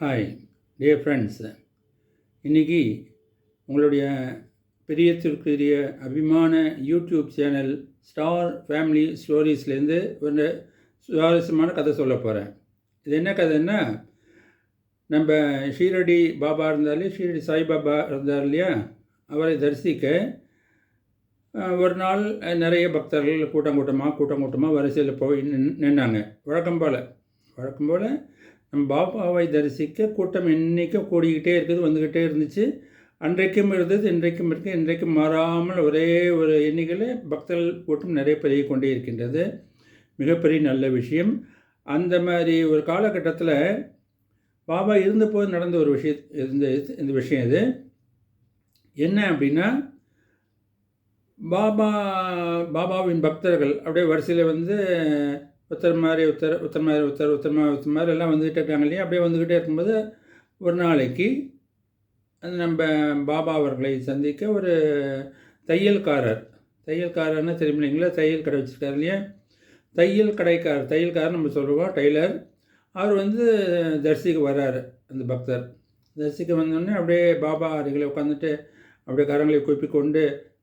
Hi dear friends இன்றைக்கி உங்களுடைய பிரியத்திற்குரிய அபிமான யூடியூப் சேனல் ஸ்டார் ஃபேமிலி ஸ்டோரிஸ்லேருந்து ஒரு சுவாரஸ்யமான கதை சொல்ல போகிறேன் இது என்ன கதைன்னா நம்ம ஷீரடி பாபா இருந்தாலே ஷீரடி சாய்பாபா இருந்தார் இல்லையா? அவரை தரிசிக்க ஒரு நாள் நிறைய பக்தர்கள் கூட்டம் கூட்டமாக கூட்டம் கூட்டமாக வரிசையில் போய் நின்- நின்னாங்க. வழக்கம் போல் வழக்கம் போல் நம்ம பாபாவை தரிசிக்க கூட்டம் என்றைக்கும் கூடிக்கிட்டே இருக்குது வந்துக்கிட்டே இருந்துச்சு. அன்றைக்கும் இருந்தது இன்றைக்கும் இருக்குது இன்றைக்கும் மாறாமல் ஒரே ஒரு எண்ணிக்கையில் பக்தர்கள் கூட்டம் நிறைய பெருகி கொண்டே இருக்கின்றது. மிகப்பெரிய நல்ல விஷயம். அந்த மாதிரி ஒரு காலகட்டத்தில் பாபா இருந்தபோது நடந்த ஒரு விஷய இருந்த இந்த விஷயம் இது. என்ன அப்படின்னா பாபா பாபாவின் பக்தர்கள் அப்படியே வரிசையில் வந்து உத்தர மாதிரி உத்தர உத்தர மாதிரி உத்தர ஒருத்தர் மாதிரி ஒருத்தர் மாதிரி எல்லாம் வந்துக்கிட்டே இருக்காங்க இல்லையா? அப்படியே வந்துக்கிட்டே இருக்கும்போது ஒரு நாளைக்கு அந்த நம்ம பாபா அவர்களை சந்திக்க ஒரு தையல்காரர் தையல்காரர்னா தெரியும் இல்லைங்களா? தையல் கடை வச்சுருக்காரு இல்லையா? தையல் கடைக்காரர் தையல்காரர் நம்ம சொல்லுவோம் டெய்லர் அவர் வந்து தரிசிக்க வர்றாரு அந்த பக்தர். தரிசிக்க வந்தோடனே அப்படியே பாபா அருகில் உட்காந்துட்டு அப்படியே கரங்களை கூப்பிக்கொண்டு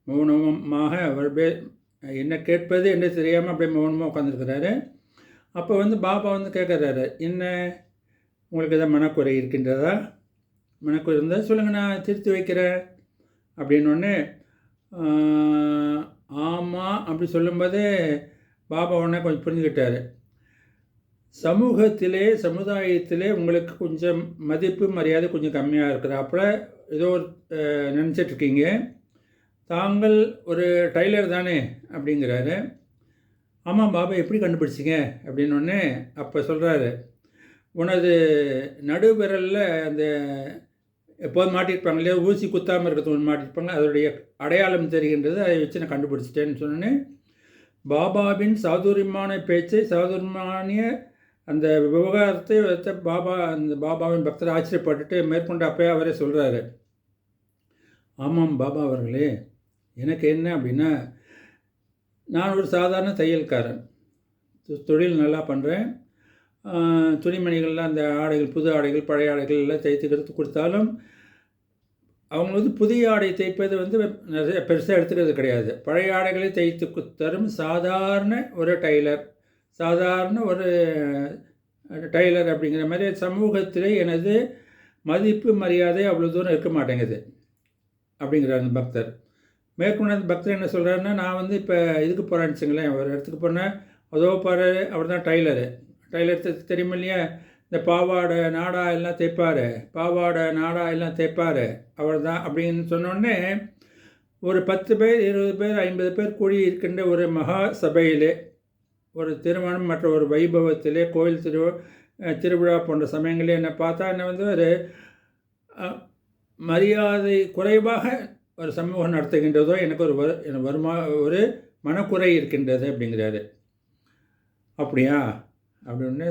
மௌனமாக அவர் அப்படியே என்ன கேட்பது என்று தெரியாமல் அப்படியே மௌனமாக உட்காந்துருக்கிறாரு அப்போ வந்து பாபா வந்து கேட்குறாரு என்ன உங்களுக்கு எதாவது மனக்குறை இருக்கின்றதா? மனக்குறை இருந்தால் சொல்லுங்கள் நான் திருத்தி வைக்கிறேன். அப்படின்னொடனே ஆமாம் அப்படி சொல்லும்போதே பாபா உடனே கொஞ்சம் புரிஞ்சுக்கிட்டாரு. சமூகத்திலே சமுதாயத்திலே உங்களுக்கு கொஞ்சம் மதிப்பு மரியாதை கொஞ்சம் கம்மியாக இருக்கிறாப்புல ஏதோ ஒரு நினச்சிட்டு இருக்கீங்க. தாங்கள் ஒரு டைலர் தானே? அப்படிங்கிறாரு. ஆமாம் பாபா எப்படி கண்டுபிடிச்சிங்க? அப்படின்னொடனே அப்போ சொல்கிறாரு உனது நடுவிரலில் அந்த எப்போது மாட்டியிருப்பாங்க இல்லையா? ஊசி குத்தாமல் இருக்கிறது ஒன்று மாட்டியிருப்பாங்க அதோடைய அடையாளம் தெரிகின்றது அதை வச்சு நான் கண்டுபிடிச்சிட்டேன்னு சொன்னோன்னே பாபாவின் சாதுரியமான பேச்சை சாதுரியமான அந்த விவகாரத்தை பாபா அந்த பாபாவின் பக்தர் ஆச்சரியப்பட்டுட்டு மேற்கொண்டு அப்போயே அவரே சொல்கிறாரு ஆமாம் பாபா அவர்களே எனக்கு என்ன அப்படின்னா நான் ஒரு சாதாரண தையல்காரன். தொழில் நல்லா பண்ணுறேன் துணிமணிகள்லாம் அந்த ஆடைகள் புது ஆடைகள் பழைய ஆடைகள் எல்லாம் தைத்துக்கிறது கொடுத்தாலும் அவங்க வந்து புதிய ஆடை தைப்பது வந்து நிறைய பெருசாக எடுத்துக்கிறது கிடையாது. பழைய ஆடைகளை தைத்து தரும் சாதாரண ஒரு டைலர் சாதாரண ஒரு டைலர் அப்படிங்கிற மாதிரி சமூகத்தில் எனது மதிப்பு மரியாதை அவ்வளோ தூரம் இருக்க மாட்டேங்குது. அப்படிங்கிறார் அந்த பக்தர். மேற்கொண்டு பக்தர் என்ன சொல்கிறாருன்னா நான் வந்து இப்போ இதுக்கு போகிறேன்னு வச்சுங்களேன். ஒரு இடத்துக்கு போனேன் அதோ பாரு அவர் தான் டைலரு. டைலர் தெரியுமா இல்லையா? இந்த பாவாடை நாடா எல்லாம் தைப்பார் பாவாடை நாடா எல்லாம் தைப்பார் அவர் தான் அப்படின்னு சொன்னோடனே ஒரு பத்து பேர் இருபது பேர் ஐம்பது பேர் கூடி இருக்கின்ற ஒரு மகா சபையிலே ஒரு திருமணம் மற்ற ஒரு வைபவத்திலே கோயில் திரு திருவிழா போன்ற சமயங்களே என்னை பார்த்தா என்ன வந்து ஒரு மரியாதை குறைவாக ஒரு சமூகம் நடத்துகின்றதோ எனக்கு ஒரு வரு எனக்கு வருமா ஒரு மனக்குறை இருக்கின்றது அப்படிங்கிறாரு. அப்படியா? அப்படின்னு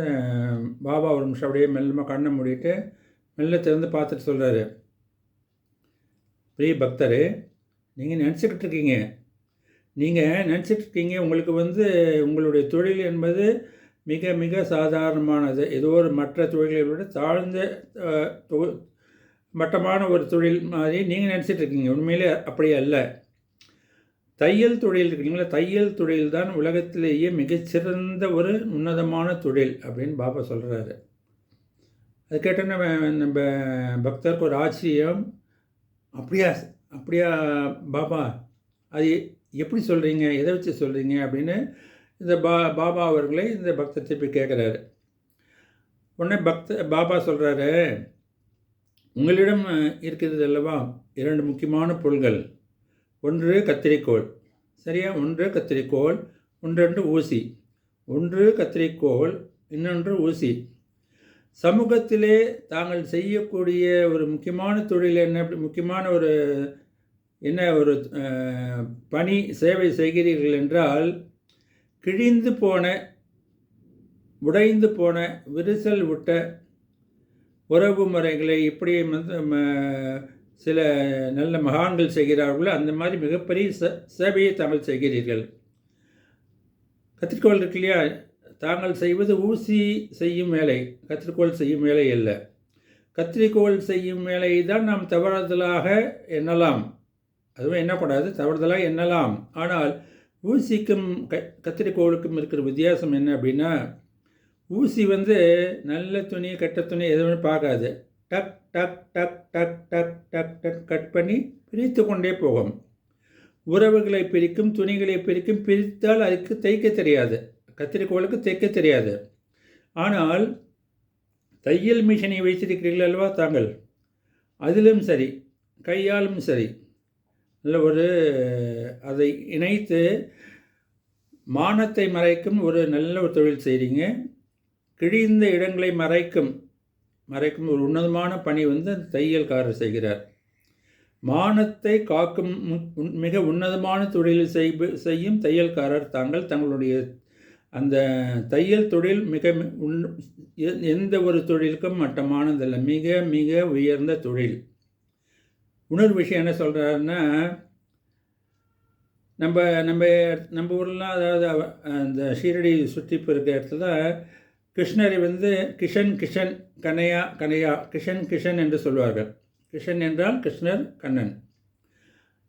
பாபா ஒரு நிமிஷம் அப்படியே மெல்லமாக கண்ணை மூடிட்டு மெல்ல திறந்து பார்த்துட்டு சொல்கிறாரு பிரிய பக்தர் நீங்கள் நினச்சிக்கிட்டு இருக்கீங்க. நீங்கள் நினச்சிட்டு இருக்கீங்க. உங்களுக்கு வந்து உங்களுடைய தொழில் என்பது மிக மிக சாதாரணமானது. ஏதோ ஒரு மற்ற தொழில்களை விட தாழ்ந்த அஹ், மட்டமான ஒரு தொழில் மாதிரி நீங்கள் நினச்சிட்டு இருக்கீங்க. உண்மையிலே அப்படி அல்ல. தையல் தொழில் இருக்கிறீங்களா தையல் தொழில் தான் உலகத்திலேயே மிகச்சிறந்த ஒரு உன்னதமான தொழில் அப்படின்னு பாபா சொல்கிறாரு அது கேட்டோன்னே நம்ம பக்தருக்கு ஒரு ஆச்சரியம். அப்படியா அப்படியா பாபா அது எப்படி சொல்கிறீங்க எதை வச்சு சொல்கிறீங்க அப்படின்னு இந்த பா பாபா அவர்களை இந்த பக்தர் திருப்பி கேட்குறாரு உடனே பக்த பாபா சொல்கிறாரு உங்களிடம் இருக்கிறது அல்லவா? இரண்டு முக்கியமான பொருள்கள். ஒன்று கத்திரிக்கோல் சரியா? ஒன்று கத்திரிக்கோல் ஒன்றென்று ஊசி. ஒன்று கத்திரிக்கோல் இன்னொன்று ஊசி. சமூகத்திலே தாங்கள் செய்யக்கூடிய ஒரு முக்கியமான தொழில் என்ன? முக்கியமான ஒரு என்ன ஒரு பணி சேவை செய்கிறீர்கள் என்றால் கிழிந்து போன உடைந்து போன விரிசல் விட்ட உறவு முறைகளை இப்படி ம- சில நல்ல மகான்கள் செய்கிறார்களோ அந்த மாதிரி மிகப்பெரிய ச சேவையை தாங்கள் செய்கிறீர்கள். கத்திரிக்கோள் இருக்கு இல்லையா? தாங்கள் செய்வது ஊசி செய்யும் வேலை கத்திரிக்கோள் செய்யும் வேலை அல்ல. கத்திரிக்கோள் செய்யும் வேலையை தான் நாம் தவறுதலாக எண்ணலாம். அதுவும் எண்ணக்கூடாது தவறுதலாக எண்ணலாம். ஆனால் ஊசிக்கும் க கத்திரிக்கோளுக்கும் இருக்கிற வித்தியாசம் என்ன அப்படின்னா ஊசி வந்து நல்ல துணி கெட்ட துணி எதுவுமே பார்க்காது. டக் டக் டக் டக் டக் டக் டக் கட் பண்ணி பிரித்து கொண்டே போகும். உறவுகளை பிரிக்கும் துணிகளை பிரிக்கும் பிரித்தால் அதுக்கு தைக்க தெரியாது. கத்திரிக்கோளுக்கு தைக்க தெரியாது. ஆனால் தையல் மிஷினை வைத்திருக்கிறீர்கள் அல்லவா தாங்கள்? அதிலும் சரி கையாலும் சரி. நல்ல ஒரு அதை இணைத்து மானத்தை மறைக்கும் ஒரு நல்ல ஒரு தொழில் செய்கிறீங்க கிழிந்த இடங்களை மறைக்கும் மறைக்கும் ஒரு உன்னதமான பணி வந்து அந்த தையல்காரர் செய்கிறார். மானத்தை காக்கும் மிக உன்னதமான தொழில் செய்யும் தையல்காரர் தாங்கள் தங்களுடைய அந்த தையல் தொழில் மிக உன் எந்த ஒரு தொழிலுக்கும் மட்டமானதில்லை. மிக மிக உயர்ந்த தொழில். உணர்வு விஷயம் என்ன சொல்கிறாருன்னா நம்ம நம்ம நம்ம ஊர்லாம் அதாவது அந்த ஷீரடி சுற்றி இருக்கிற இடத்துல கிருஷ்ணரை வந்து கிஷன் கிஷன் கனையா கனையா கிஷன் கிஷன் என்று சொல்வார்கள். கிருஷ்ணன் என்றால் கிருஷ்ணர் கண்ணன்.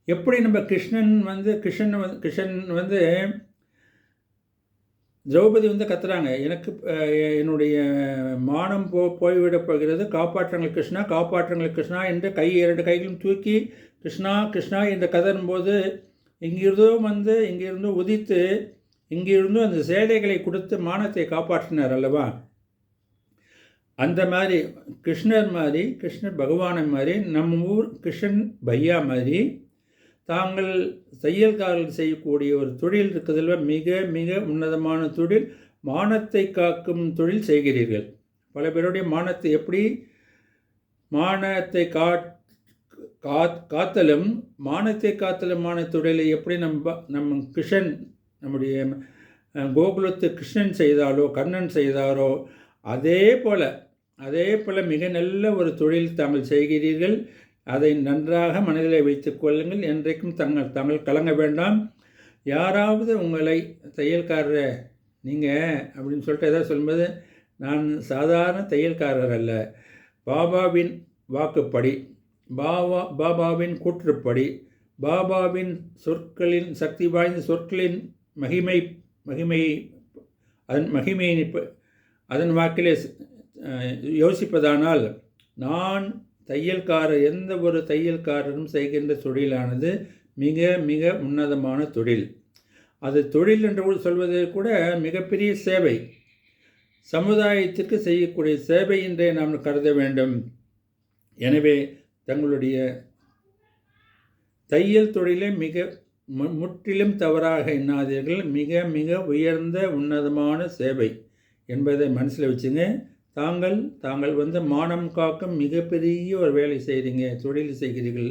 எப்படி நம்ம கிருஷ்ணன் வந்து கிருஷ்ணன் வந்து கிருஷ்ணன் வந்து திரௌபதி வந்து கத்துறாங்க. எனக்கு என்னுடைய மானம் போ போய்விடப் போகிறது. காப்பாற்றங்கள் கிருஷ்ணா காப்பாற்றங்கள் கிருஷ்ணா என்று கை இரண்டு கைகளும் தூக்கி கிருஷ்ணா கிருஷ்ணா என்று கதறும்போது இங்கிருந்தோ வந்து இங்கிருந்தோ உதித்து இங்கிருந்தும் அந்த சேலைகளை கொடுத்து மானத்தை காப்பாற்றினார் அல்லவா? அந்த மாதிரி கிருஷ்ணர் மாதிரி கிருஷ்ணர் பகவானை மாதிரி நம்ம ஊர் கிருஷ்ணன் பையா மாதிரி தாங்கள் தையல்காரர்கள் செய்யக்கூடிய ஒரு தொழில் இருக்கிறதுல மிக மிக உன்னதமான தொழில் மானத்தை காக்கும் தொழில் செய்கிறீர்கள். பல பேருடைய மானத்தை எப்படி? மானத்தை காட் காத்தலும் மானத்தை காத்தலுமான தொழிலை எப்படி நம்ம நம் கிருஷ்ணன் நம்முடைய கோகுலத்து கிருஷ்ணன் செய்தாலோ கண்ணன் செய்தாரோ அதே போல் அதே போல் மிக நல்ல ஒரு தொழில் தாங்கள் செய்கிறீர்கள். அதை நன்றாக மனதில் வைத்துக் கொள்ளுங்கள். என்றைக்கும் தங்கள் தாங்கள் கலங்க வேண்டாம். யாராவது உங்களை தையல்காரர் நீங்கள் அப்படின்னு சொல்லிட்டு எதாவது சொல்லும்போது நான் சாதாரண தையல்காரர் அல்ல. பாபாவின் வாக்குப்படி பாபா பாபாவின் கூற்றுப்படி பாபாவின் சொற்களின் சக்தி வாய்ந்த சொற்களின் மகிமை மகிமை அதன் மகிமையை அதன் வாக்கிலே யோசிப்பதானால் நான் தையல்காரர் எந்த ஒரு தையல்காரரும் செய்கின்ற தொழிலானது மிக மிக உன்னதமான தொழில். அது தொழில் என்று சொல்வது கூட மிகப்பெரிய சேவை. சமுதாயத்திற்கு செய்யக்கூடிய சேவை என்றே நாம் கருத வேண்டும். எனவே தங்களுடைய தையல் தொழிலை மிக முற்றிலும் தவறாக எண்ணாதீர்கள். மிக மிக உயர்ந்த உன்னதமான சேவை என்பதை மனசில் வச்சுங்க. தாங்கள் தாங்கள் வந்து மானம் காக்கும் மிகப்பெரிய ஒரு வேலை செய்கிறீங்க தொழில் செய்கிறீர்கள்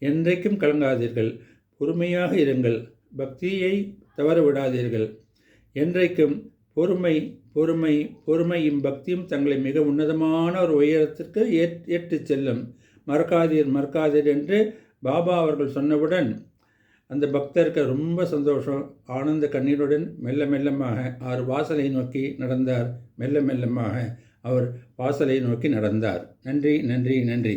என்றைக்கும் கலங்காதீர்கள். பொறுமையாக இருங்கள். பக்தியை தவற விடாதீர்கள். என்றைக்கும் பொறுமை பொறுமை பொறுமையும் பக்தியும் தங்களை மிக உன்னதமான ஒரு உயரத்திற்கு ஏற் ஏற்று செல்லும். மறக்காதீர் மறக்காதீர் என்று பாபா அவர்கள் சொன்னவுடன் அந்த பக்தருக்கு ரொம்ப சந்தோஷம். ஆனந்த கண்ணீருடன் மெல்ல மெல்லமாக ஆறு வாசலை நோக்கி நடந்தார். மெல்ல மெல்லமாக அவர் வாசலை நோக்கி நடந்தார். நன்றி நன்றி நன்றி.